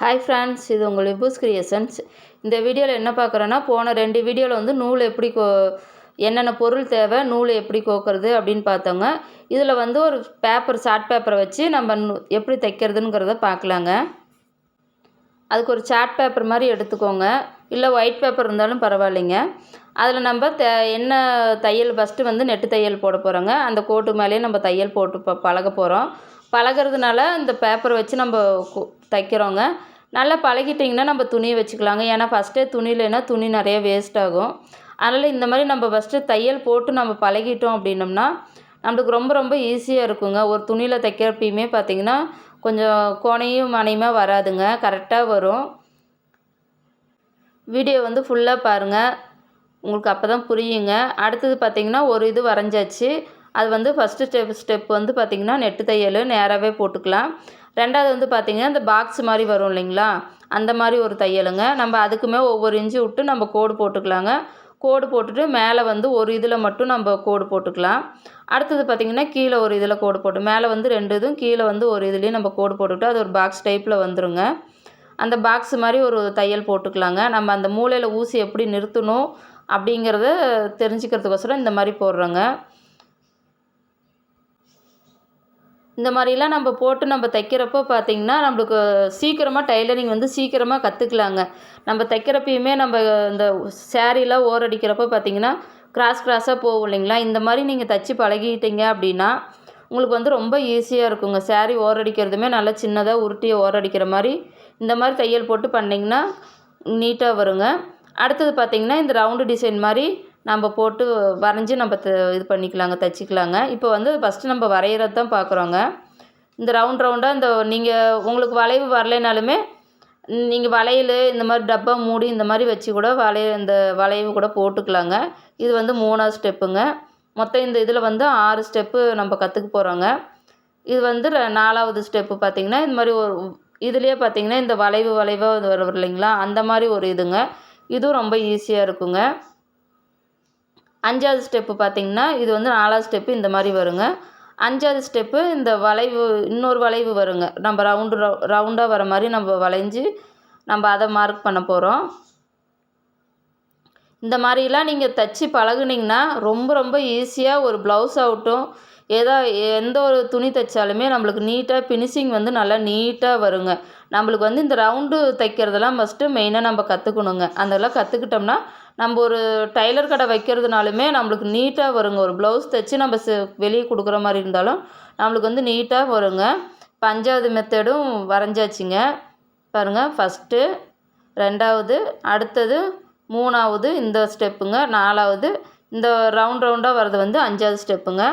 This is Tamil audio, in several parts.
ஹாய் ஃப்ரெண்ட்ஸ் இது உங்கள் லிபூஸ் கிரியேஷன்ஸ். இந்த வீடியோவில் என்ன பார்க்குறோன்னா போன ரெண்டு வீடியோவில் வந்து நூல் எப்படி கோ என்னென்ன பொருள் தேவை நூல் எப்படி கோக்கிறது அப்படின்னு பார்த்தோங்க. இதில் வந்து ஒரு பேப்பர் சார்ட் பேப்பரை வச்சு நம்ம எப்படி தைக்கிறதுங்கிறத பார்க்கலாங்க. அதுக்கு ஒரு சார்ட் பேப்பர் மாதிரி எடுத்துக்கோங்க. இல்லை ஒயிட் பேப்பர் இருந்தாலும் பரவாயில்லைங்க. அதில் நம்ம த என்ன தையல் ஃபஸ்ட்டு வந்து நெட்டு தையல் போட போகிறோங்க அந்த கோட்டு மேலேயே நம்ம தையல் போட்டு ப பழக போகிறோம் பழகிறதுனால இந்த பேப்பரை வச்சு நம்ம கு- தைக்கிறோங்க. நல்லா பழகிட்டிங்கன்னா நம்ம துணியை வச்சுக்கலாங்க. ஏன்னா ஃபஸ்ட்டே துணி இல்லைன்னா துணி நிறைய வேஸ்ட் ஆகும். அதனால் இந்த மாதிரி நம்ம ஃபஸ்ட்டு தையல் போட்டு நம்ம பழகிட்டோம் அப்படின்னம்னா நம்மளுக்கு ரொம்ப ரொம்ப ஈஸியாக இருக்குங்க. ஒரு துணியில் தைக்கிறப்பயுமே பார்த்திங்கன்னா கொஞ்சம் கோணையும் மனையுமா வராதுங்க. கரெக்டாக வரும். வீடியோ வந்து ஃபுல்லாக பாருங்கள் உங்களுக்கு அப்போ தான் புரியுங்க. அடுத்தது பார்த்திங்கன்னா ஒரு இது வரைஞ்சாச்சு. அது வந்து ஃபஸ்ட்டு ஸ்டெப் ஸ்டெப் வந்து பார்த்திங்கன்னா நெட்டு தையல் நேராகவே போட்டுக்கலாம். ரெண்டாவது வந்து பார்த்திங்கன்னா இந்த பாக்ஸ் மாதிரி வரும் இல்லைங்களா? அந்த மாதிரி ஒரு தையலுங்க. நம்ம அதுக்குமே ஒவ்வொரு இன்ச்சு விட்டு நம்ம கோடு போட்டுக்கலாங்க. கோடு போட்டுட்டு மேலே வந்து ஒரு இதில் மட்டும் நம்ம கோடு போட்டுக்கலாம். அடுத்தது பார்த்திங்கன்னா கீழே ஒரு இதில் கோடு போட்டு மேலே வந்து ரெண்டு இதுவும் கீழே வந்து ஒரு இதுலேயும் நம்ம கோடு போட்டுக்கிட்டு அது ஒரு பாக்ஸ் டைப்பில் வந்துடுங்க அந்த பாக்ஸ் மாதிரி ஒரு தையல் போட்டுக்கலாங்க. நம்ம அந்த மூலையில் ஊசி எப்படி நிறுத்தணும் அப்படிங்கிறத தெரிஞ்சுக்கிறதுக்கோசரம் இந்த மாதிரி போடுறோங்க. இந்த மாதிரிலாம் நம்ம போட்டு நம்ம தைக்கிறப்போ பார்த்திங்கன்னா நம்மளுக்கு சீக்கிரமாக டைலரிங் வந்து சீக்கிரமாக கற்றுக்கலாங்க நம்ம தைக்கிறப்பயுமே நம்ம இந்த சேரீலாம் ஓரடிக்கிறப்போ பார்த்திங்கன்னா கிராஸ் கிராஸாக போகும் இல்லைங்களா? இந்த மாதிரி நீங்கள் தைச்சி பழகிட்டீங்க அப்படின்னா உங்களுக்கு வந்து ரொம்ப ஈஸியாக இருக்குங்க. saree ஓரடிக்கிறதுமே நல்லா சின்னதாக உருட்டி ஓரடிக்கிற மாதிரி இந்த மாதிரி தையல் போட்டு பண்ணிங்கன்னா நீட்டாக வருங்க. அடுத்தது பார்த்திங்கன்னா இந்த ரவுண்டு டிசைன் மாதிரி நம்ம போட்டு வரைஞ்சி நம்ம த இது பண்ணிக்கலாங்க தைச்சிக்கலாங்க. இப்போ வந்து ஃபஸ்ட்டு நம்ம வரைகிறது தான் பார்க்குறோங்க இந்த ரவுண்ட் ரவுண்டாக இந்த நீங்கள் உங்களுக்கு வளைவு வரலைனாலுமே நீங்கள் வளையல் இந்த மாதிரி டப்பா மூடி இந்த மாதிரி வச்சு கூட வளைய இந்த வளைவு கூட போட்டுக்கலாங்க. இது வந்து மூணாவது ஸ்டெப்புங்க மொத்தம் இந்த இதில் வந்து ஆறு ஸ்டெப்பு நம்ம கற்றுக்க போகிறோங்க இது வந்து நாலாவது ஸ்டெப்பு பார்த்திங்கன்னா இந்த மாதிரி ஒரு இதுலேயே பார்த்திங்கன்னா இந்த வளைவு வளைவாக வரும் இல்லைங்களா? அந்த மாதிரி ஒரு இதுங்க. இதுவும் ரொம்ப ஈஸியாக இருக்குங்க. அஞ்சாவது ஸ்டெப்பு பார்த்திங்கன்னா இது வந்து நாலாவது ஸ்டெப்பு இந்த மாதிரி வருங்க. அஞ்சாவது ஸ்டெப்பு இந்த வளைவு இன்னொரு வளைவு வருங்க. நம்ம ரவுண்டு ரவுண்டாக வர மாதிரி நம்ம வளைஞ்சு நம்ம அதை மார்க் பண்ண போகிறோம் இந்த மாதிரிலாம் நீங்கள் தச்சு பழகுனீங்கன்னா ரொம்ப ரொம்ப ஈஸியாக ஒரு ப்ளவுஸ் ஆகட்டும் ஏதோ எந்த ஒரு துணி தைச்சாலுமே நம்மளுக்கு நீட்டாக ஃபினிஷிங் வந்து நல்லா நீட்டாக வருங்க. நம்மளுக்கு வந்து இந்த ரவுண்டு தைக்கிறதெல்லாம் ஃபஸ்ட்டு மெயினாக நம்ம கற்றுக்கணுங்க அதெல்லாம் கற்றுக்கிட்டோம்னா நம்ம ஒரு டைலர் கடை வைக்கிறதுனாலுமே நம்மளுக்கு நீட்டாக வருங்க. ஒரு ப்ளவுஸ் தைச்சி நம்ம வெளியே கொடுக்குற மாதிரி இருந்தாலும் நம்மளுக்கு வந்து நீட்டாக வருங்க. இப்போ அஞ்சாவது மெத்தடும் வரைஞ்சாச்சுங்க. பாருங்கள் ஃபஸ்ட்டு ரெண்டாவது அடுத்தது மூணாவது இந்த ஸ்டெப்புங்க நாலாவது இந்த ரவுண்ட் ரவுண்டாக வர்றது வந்து அஞ்சாவது ஸ்டெப்புங்க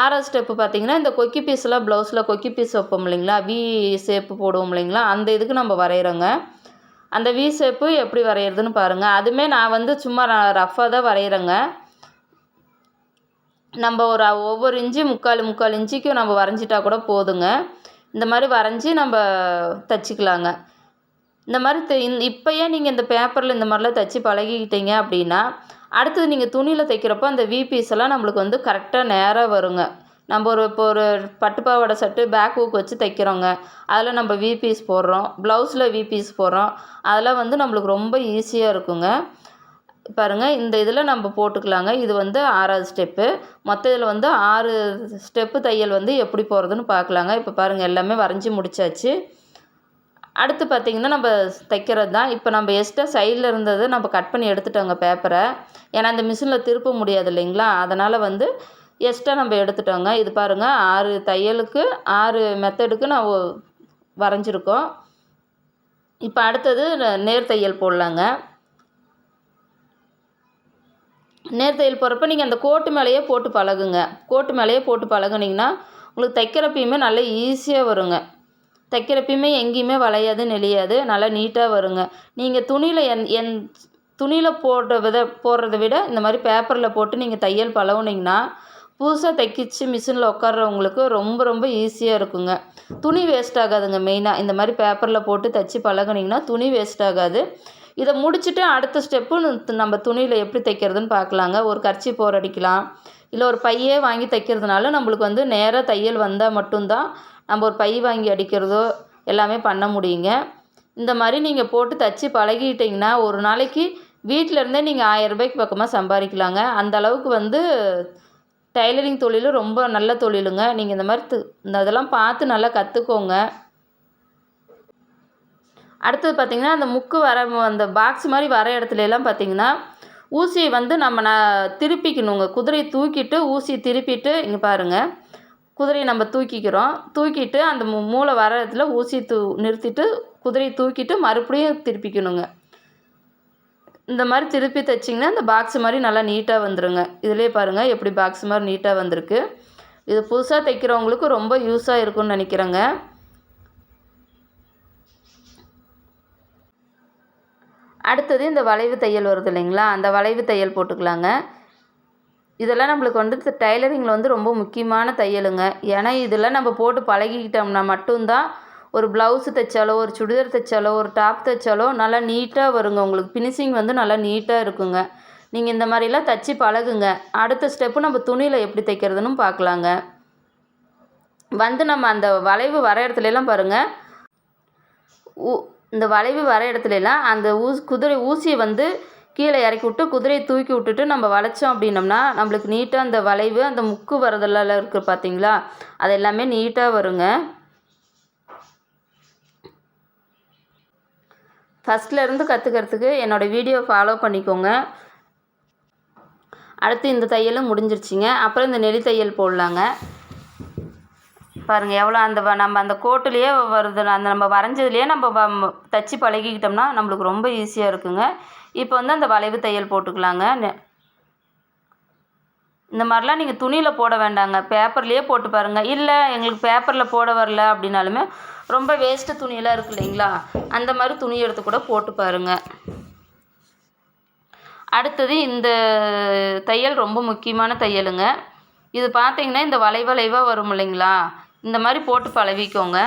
ஆறாவது ஸ்டெப்பு பார்த்தீங்கன்னா இந்த கொக்கி பீஸ்லாம் ப்ளவுஸில் கொக்கி பீஸ் வைப்போம் இல்லைங்களா? வி ஷேப்பு போடுவோம் இல்லைங்களா? அந்த இதுக்கு நம்ம வரைகிறோங்க அந்த வி ஷேப்பு எப்படி வரைகிறதுன்னு பாருங்கள் அதுவுமே நான் வந்து சும்மா ரஃப்பாக தான் வரைகிறேங்க நம்ம ஒரு ஒவ்வொரு இன்ச்சு முக்கால் முக்கால் இன்ச்சுக்கும் நம்ம வரைஞ்சிட்டா கூட போதுங்க. இந்த மாதிரி வரைஞ்சி நம்ம தச்சுக்கலாங்க. இந்த மாதிரி த இப்போயே நீங்கள் இந்த பேப்பரில் இந்த மாதிரிலாம் தைச்சி பழகிக்கிட்டீங்க அப்படின்னா அடுத்தது நீங்கள் துணியில் தைக்கிறப்போ அந்த வி பீஸ் எல்லாம் நம்மளுக்கு வந்து கரெக்டாக நேராக வருங்க. நம்ம ஒரு இப்போ ஒரு பட்டு பாவாடை சட்டு பேக் ஹூக் வச்சு தைக்கிறோங்க. அதில் நம்ம வி பீஸ் போடுறோம். ப்ளவுஸில் வி பீஸ் போடுறோம். அதெல்லாம் வந்து நம்மளுக்கு ரொம்ப ஈஸியாக இருக்குங்க. பாருங்கள் இந்த இதில் நம்ம போட்டுக்கலாங்க. இது வந்து ஆறாவது ஸ்டெப்பு மொத்த இதில் வந்து ஆறு ஸ்டெப்பு தையல் வந்து எப்படி போகிறதுன்னு பார்க்கலாங்க இப்போ பாருங்கள் எல்லாமே வரைஞ்சி முடிச்சாச்சு. அடுத்து பார்த்திங்கன்னா நம்ம தைக்கிறது தான் இப்போ நம்ம எக்ஸ்ட்ரா சைடில் இருந்ததை நம்ம கட் பண்ணி எடுத்துட்டோங்க பேப்பரை ஏன்னா அந்த மிஷினில் திருப்ப முடியாது இல்லைங்களா? அதனால் வந்து எக்ஸ்ட்ரா நம்ம எடுத்துட்டோங்க. இது பாருங்கள் ஆறு தையலுக்கு ஆறு மெத்தடுக்கு நான் வரைஞ்சிருக்கோம். இப்போ அடுத்தது ந- நேர் தையல் போடலாங்க. நேர் தையல் போடுறப்ப நீங்கள் அந்த கோட்டு மேலேயே போட்டு பழகுங்க. கோட்டு மேலேயே போட்டு பழகுனீங்கன்னா உங்களுக்கு தைக்கிறப்பயுமே நல்லா ஈஸியாக வருங்க. தைக்கிறப்பயுமே எங்கேயுமே வளையாது நெளியாது நல்லா நீட்டாக வருங்க. நீங்கள் துணியில் என் என் துணியில் போடுற வித போடுறத விட இந்த மாதிரி பேப்பரில் போட்டு நீங்கள் தையல் பழகுனீங்கன்னா புதுசாக தைக்கிச்சு மிஷினில் உட்கார்றவங்களுக்கு ரொம்ப ரொம்ப ஈஸியாக இருக்குங்க. துணி வேஸ்ட் ஆகாதுங்க மெயினாக இந்த மாதிரி பேப்பரில் போட்டு தைச்சி பழகுனீங்கன்னா துணி வேஸ்ட் ஆகாது. இதை முடிச்சுட்டு அடுத்த ஸ்டெப்பு நம்ம துணியில் எப்படி தைக்கிறதுன்னு பார்க்கலாங்க. ஒரு கர்ச்சி போர் அடிக்கலாம். இல்லை ஒரு பையே வாங்கி தைக்கிறதுனால நம்மளுக்கு வந்து நேராக தையல் வந்தால் மட்டும்தான் நம்ம ஒரு பை வாங்கி அடிக்கிறதோ எல்லாமே பண்ண முடியுங்க. இந்த மாதிரி நீங்கள் போட்டு தச்சு பழகிட்டிங்கன்னா ஒரு நாளைக்கு வீட்டில் இருந்தே நீங்கள் ஆயிரம் ரூபாய்க்கு பக்கமாக சம்பாதிக்கலாங்க. அந்த அளவுக்கு வந்து டைலரிங் தொழில் ரொம்ப நல்ல தொழிலுங்க. நீங்கள் இந்த மாதிரி து- இந்த இதெல்லாம் பார்த்து நல்லா கற்றுக்கோங்க அடுத்தது பார்த்திங்கன்னா அந்த முக்கு வர அந்த பாக்ஸ் மாதிரி வர இடத்துல எல்லாம் பார்த்திங்கன்னா ஊசியை வந்து நம்ம ந திருப்பிக்கணுங்க. குதிரையை தூக்கிட்டு ஊசியை திருப்பிட்டு இங்கே பாருங்கள் குதிரையை நம்ம தூக்கிக்கிறோம். தூக்கிட்டு அந்த மூ மூளை வர இடத்துல ஊசி தூ நிறுத்திட்டு குதிரையை தூக்கிட்டு மறுபடியும் திருப்பிக்கணுங்க. இந்த மாதிரி திருப்பி தைச்சிங்கன்னா இந்த பாக்ஸ் மாதிரி நல்லா நீட்டாக வந்துடுங்க இதிலே பாருங்கள் எப்படி பாக்ஸ் மாதிரி நீட்டாக வந்திருக்கு. இது புதுசாக தைக்கிறவங்களுக்கு ரொம்ப யூஸாக இருக்கும்னு நினைக்கிறேங்க. அடுத்தது இந்த வளைவு தையல் வருது இல்லைங்களா? அந்த வளைவு தையல் போட்டுக்கலாங்க. இதெல்லாம் நம்மளுக்கு வந்து டைலரிங்கில் வந்து ரொம்ப முக்கியமான தையலுங்க. ஏன்னா இதெல்லாம் நம்ம போட்டு பழகிக்கிட்டோம்னா மட்டும்தான் ஒரு ப்ளவுஸு தைச்சாலோ ஒரு சுடிதார் தைச்சாலோ ஒரு டாப் தைச்சாலோ நல்லா நீட்டாக வருங்க. உங்களுக்கு ஃபினிஷிங் வந்து நல்லா நீட்டாக இருக்குங்க. நீங்கள் இந்த மாதிரிலாம் தைச்சி பழகுங்க. அடுத்த ஸ்டெப்பு நம்ம துணியில் எப்படி தைக்கிறதுன்னு பார்க்கலாங்க. வந்து நம்ம அந்த வளைவு வர இடத்துல எல்லாம் பாருங்கள் ஊ இந்த வளைவு வர இடத்துலலாம் அந்த ஊஸ் குதிரை ஊசியை வந்து கீழே இறக்கி விட்டு குதிரையை தூக்கி விட்டுட்டு நம்ம வளைச்சோம் அப்படின்னம்னா நம்மளுக்கு நீட்டாக அந்த வளைவு அந்த முக்கு வரதெல்லாம் இருக்குது பார்த்தீங்களா? அது எல்லாமே நீட்டாக வருங்க. ஃபஸ்ட்லேருந்து கற்றுக்கிறதுக்கு என்னோடய வீடியோ ஃபாலோ பண்ணிக்கோங்க. அடுத்து இந்த தையலும் முடிஞ்சிருச்சுங்க. அப்புறம் இந்த நெளி தையல் போடலாங்க. பாருங்கள் எவ்வளோ அந்த வ- நம்ம அந்த கோட்டுலேயே வருது அந்த நம்ம வரைஞ்சதுலேயே நம்ம வ- தச்சு பழகிக்கிட்டோம்னா நம்மளுக்கு ரொம்ப ஈஸியாக இருக்குங்க. இப்போ வந்து அந்த வளைவு தையல் போட்டுக்கலாங்க. நெ- இந்த மாதிரிலாம் நீங்கள் துணியில் போட வேண்டாங்க. பேப்பர்லேயே போட்டு பாருங்கள் இல்லை எங்களுக்கு பேப்பரில் போட வரல அப்படின்னாலுமே ரொம்ப வேஸ்ட்டு துணியெல்லாம் இருக்கு இல்லைங்களா? அந்த மாதிரி துணி எடுத்து கூட போட்டு பாருங்கள் அடுத்தது இந்த தையல் ரொம்ப முக்கியமான தையலுங்க. இது பார்த்தீங்கன்னா இந்த வளைவளைவாக வரும் இல்லைங்களா? இந்த மாதிரி போட்டு பழவிக்கோங்க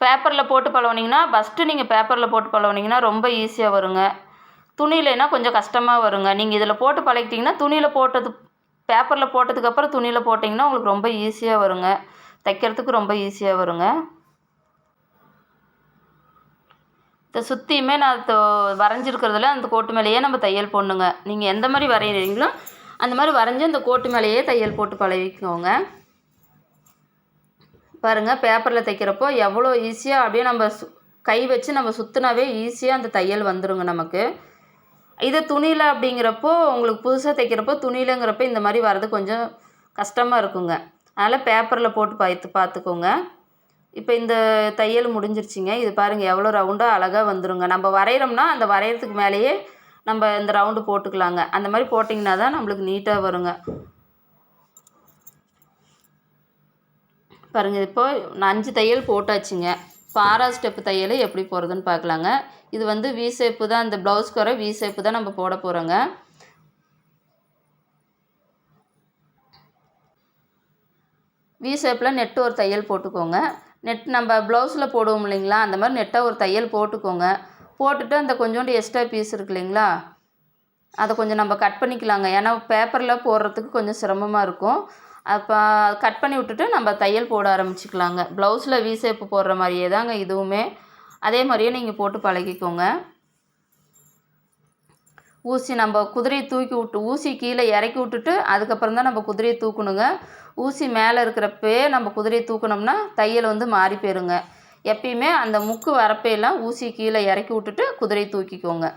பேப்பரில் போட்டு பழவுனீங்கன்னா ஃபஸ்ட்டு நீங்கள் பேப்பரில் போட்டு பழகுனீங்கன்னா ரொம்ப ஈஸியாக வருங்க. துணியிலனா கொஞ்சம் கஷ்டமாக வருங்க. நீங்கள் இதில் போட்டு பழகிட்டிங்கன்னா துணியில் போட்டது பேப்பரில் போட்டதுக்கப்புறம் துணியில் போட்டிங்கன்னா உங்களுக்கு ரொம்ப ஈஸியாக வருங்க. தைக்கிறதுக்கு ரொம்ப ஈஸியாக வருங்க. இதை சுற்றியுமே நான் தோ வரைஞ்சிருக்கிறதுல அந்த கோட்டு மேலேயே நம்ம தையல் போடணுங்க. நீங்கள் எந்த மாதிரி வரைகிறீங்களோ அந்த மாதிரி வரைஞ்சி அந்த கோட்டு மேலேயே தையல் போட்டு பழகிக்கோங்க. பாருங்கள் பேப்பரில் தைக்கிறப்போ எவ்வளோ ஈஸியாக அப்படியே நம்ம சு கை வச்சு நம்ம சுற்றினாவே ஈஸியாக அந்த தையல் வந்துடுங்க நமக்கு. இதே துணியில் அப்படிங்கிறப்போ உங்களுக்கு புதுசாக தைக்கிறப்போ துணியிலங்கிறப்ப இந்த மாதிரி வர்றது கொஞ்சம் கஷ்டமாக இருக்குங்க. அதனால் பேப்பரில் போட்டு பார்த்து பார்த்துக்கோங்க. இப்போ இந்த தையல் முடிஞ்சிருச்சுங்க. இது பாருங்கள் எவ்வளோ ரவுண்டாக அழகாக வந்துருங்க. நம்ம வரைகிறோம்னா அந்த வரைகிறதுக்கு மேலேயே நம்ம இந்த ரவுண்டு போட்டுக்கலாங்க. அந்த மாதிரி போட்டிங்கன்னா தான் நம்மளுக்கு நீட்டாக வருங்க. பாருங்கள் இப்போ நான் அஞ்சு தையல் போட்டாச்சுங்க. பாரா ஸ்டெப் ஸ்டெப்பு தையல் எப்படி போகிறதுன்னு பார்க்கலாங்க. இது வந்து வி ஷேப்பு தான் இந்த ப்ளவுஸ்க்கு வர வி ஷேப்பு தான் நம்ம போட போகிறோங்க வி ஷேப்பில் நெட்டு ஒரு தையல் போட்டுக்கோங்க. நெட் நம்ம ப்ளவுஸில் போடுவோம் இல்லைங்களா அந்த மாதிரி நெட்டை ஒரு தையல் போட்டுக்கோங்க. போட்டுட்டு அந்த கொஞ்சோண்டு எக்ஸ்ட்ரா பீஸ் இருக்கு இல்லைங்களா அதை கொஞ்சம் நம்ம கட் பண்ணிக்கலாங்க. ஏன்னா பேப்பரில் போடுறதுக்கு கொஞ்சம் சிரமமாக இருக்கும். அப்போ கட் பண்ணி விட்டுட்டு நம்ம தையல் போட ஆரம்பிச்சுக்கலாங்க. ப்ளவுஸில் வி ஷேப்பு போடுற மாதிரியே தாங்க இதுவுமே. அதே மாதிரியே நீங்கள் போட்டு பழகிக்கோங்க. ஊசி நம்ம குதிரையை தூக்கி விட்டு ஊசி கீழே இறக்கி விட்டுட்டு அதுக்கப்புறம் தான் நம்ம குதிரையை தூக்கணுங்க. ஊசி மேலே இருக்கிறப்பயே நம்ம குதிரையை தூக்குனோம்னா தையல் வந்து மாறி போயிருங்க. எப்பயுமே அந்த முக்கு வரப்பையெல்லாம் ஊசி கீழே இறக்கி விட்டுட்டு குதிரையை தூக்கிக்கோங்க.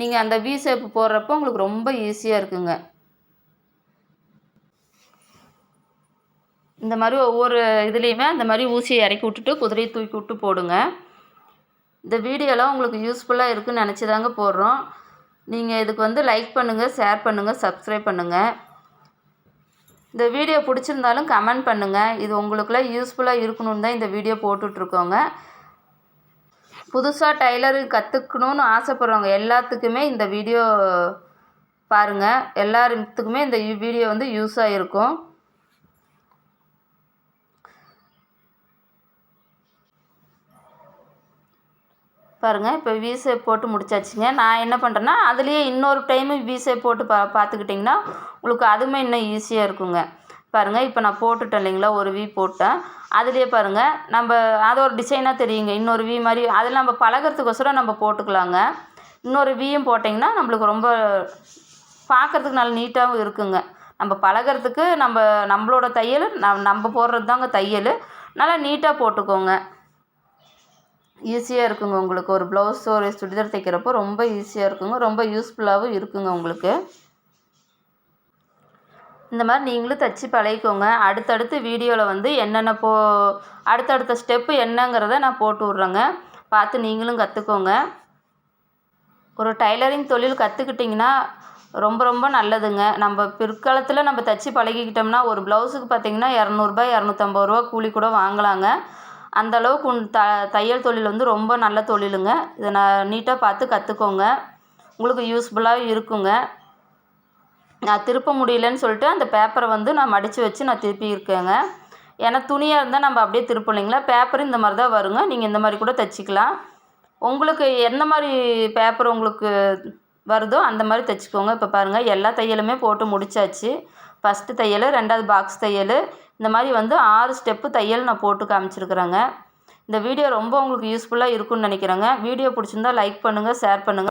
நீங்கள் அந்த வி ஷேப்பு போடுறப்போ உங்களுக்கு ரொம்ப ஈஸியாக இருக்குங்க. இந்த மாதிரி ஒவ்வொரு இதுலேயுமே அந்த மாதிரி ஊசியை இறக்கி விட்டுட்டு குதிரையை தூக்கி விட்டு போடுங்க. இந்த வீடியோலாம் உங்களுக்கு யூஸ்ஃபுல்லாக இருக்குன்னு நினச்சி தாங்க போடுறோம். நீங்கள் இதுக்கு வந்து லைக் பண்ணுங்கள் ஷேர் பண்ணுங்கள் சப்ஸ்கிரைப் பண்ணுங்கள் இந்த வீடியோ பிடிச்சிருந்தாலும் கமெண்ட் பண்ணுங்கள் இது உங்களுக்குலாம் யூஸ்ஃபுல்லாக இருக்கணும்னு தான் இந்த வீடியோ போட்டுட்ருக்கோங்க. புதுசாக டைலரிங் கற்றுக்கணுன்னு ஆசைப்பட்றவங்க எல்லாத்துக்குமே இந்த வீடியோ பாருங்கள் எல்லாத்துக்குமே இந்த வீடியோ வந்து யூஸாக இருக்கும். பாருங்கள் இப்போ வி ஷேப் போட்டு முடிச்சாச்சுங்க. நான் என்ன பண்ணுறேன்னா அதுலேயே இன்னொரு டைமு வி ஷேப் போட்டு பா பார்த்துக்கிட்டிங்கன்னா உங்களுக்கு அதுவுமே இன்னும் ஈஸியாக இருக்குங்க. பாருங்கள் இப்போ நான் போட்டுட்டேன் இல்லைங்களா ஒரு வி போட்டேன். அதுலேயே பாருங்கள் நம்ம அது ஒரு டிசைனாக தெரியுங்க. இன்னொரு வி மாதிரி அதில் நம்ம பழகிறதுக்கோசரம் நம்ம போட்டுக்கலாங்க. இன்னொரு வியும் போட்டிங்கன்னா நம்மளுக்கு ரொம்ப பார்க்குறதுக்கு நல்லா நீட்டாகவும் இருக்குங்க. நம்ம பழகிறதுக்கு நம்ம நம்மளோட தையல் நம் நம்ம போடுறது தாங்க தையல். நல்லா நீட்டாக போட்டுக்கோங்க. ஈஸியாக இருக்குங்க உங்களுக்கு. ஒரு ப்ளவுஸ் ஒரு சுடிதார் தைக்கிறப்போ ரொம்ப ஈஸியாக இருக்குங்க. ரொம்ப யூஸ்ஃபுல்லாகவும் இருக்குங்க உங்களுக்கு. இந்த மாதிரி நீங்களும் தைச்சி பழகிக்கோங்க. அடுத்தடுத்து வீடியோவில் வந்து என்னென்ன போ அடுத்தடுத்த ஸ்டெப்பு என்னங்கிறத நான் போட்டு விட்றேங்க. பார்த்து நீங்களும் கற்றுக்கோங்க ஒரு டைலரிங் தொழில் கற்றுக்கிட்டிங்கன்னா ரொம்ப ரொம்ப நல்லதுங்க. நம்ம பிற்காலத்தில் நம்ம தைச்சி பழகிக்கிட்டோம்னா ஒரு ப்ளவுஸுக்கு பார்த்திங்கன்னா இரநூறுபா இரநூத்தம்பது ரூபா கூலி கூட வாங்கலாங்க. அந்த அளவுக்கு உன் த தையல் தொழில் வந்து ரொம்ப நல்ல தொழிலுங்க. இதை நான் நீட்டாக பார்த்து கற்றுக்கோங்க உங்களுக்கு யூஸ்ஃபுல்லாக இருக்குங்க. நான் திருப்ப முடியலன்னு சொல்லிட்டு அந்த பேப்பரை வந்து நான் மடித்து வச்சு நான் திருப்பி இருக்கேங்க. ஏன்னா துணியாக இருந்தால் நம்ம அப்படியே திருப்போம் இல்லைங்களா? பேப்பர் இந்த மாதிரி தான் வருங்க. நீங்கள் இந்த மாதிரி கூட தைச்சிக்கலாம். உங்களுக்கு எந்த மாதிரி பேப்பர் உங்களுக்கு வருதோ அந்த மாதிரி தைச்சிக்கோங்க. இப்போ பாருங்கள் எல்லா தையலுமே போட்டு முடிச்சாச்சு. ஃபஸ்ட்டு தையல் ரெண்டாவது பாக்ஸ் தையல் இந்த மாதிரி வந்து ஆறு ஸ்டெப்பு தையல் நான் போட்டு காமிச்சிருக்கிறேங்க. இந்த வீடியோ ரொம்ப உங்களுக்கு யூஸ்ஃபுல்லாக இருக்கும்னு நினைக்கிறேங்க. வீடியோ பிடிச்சிருந்தா லைக் பண்ணுங்கள் ஷேர் பண்ணுங்கள்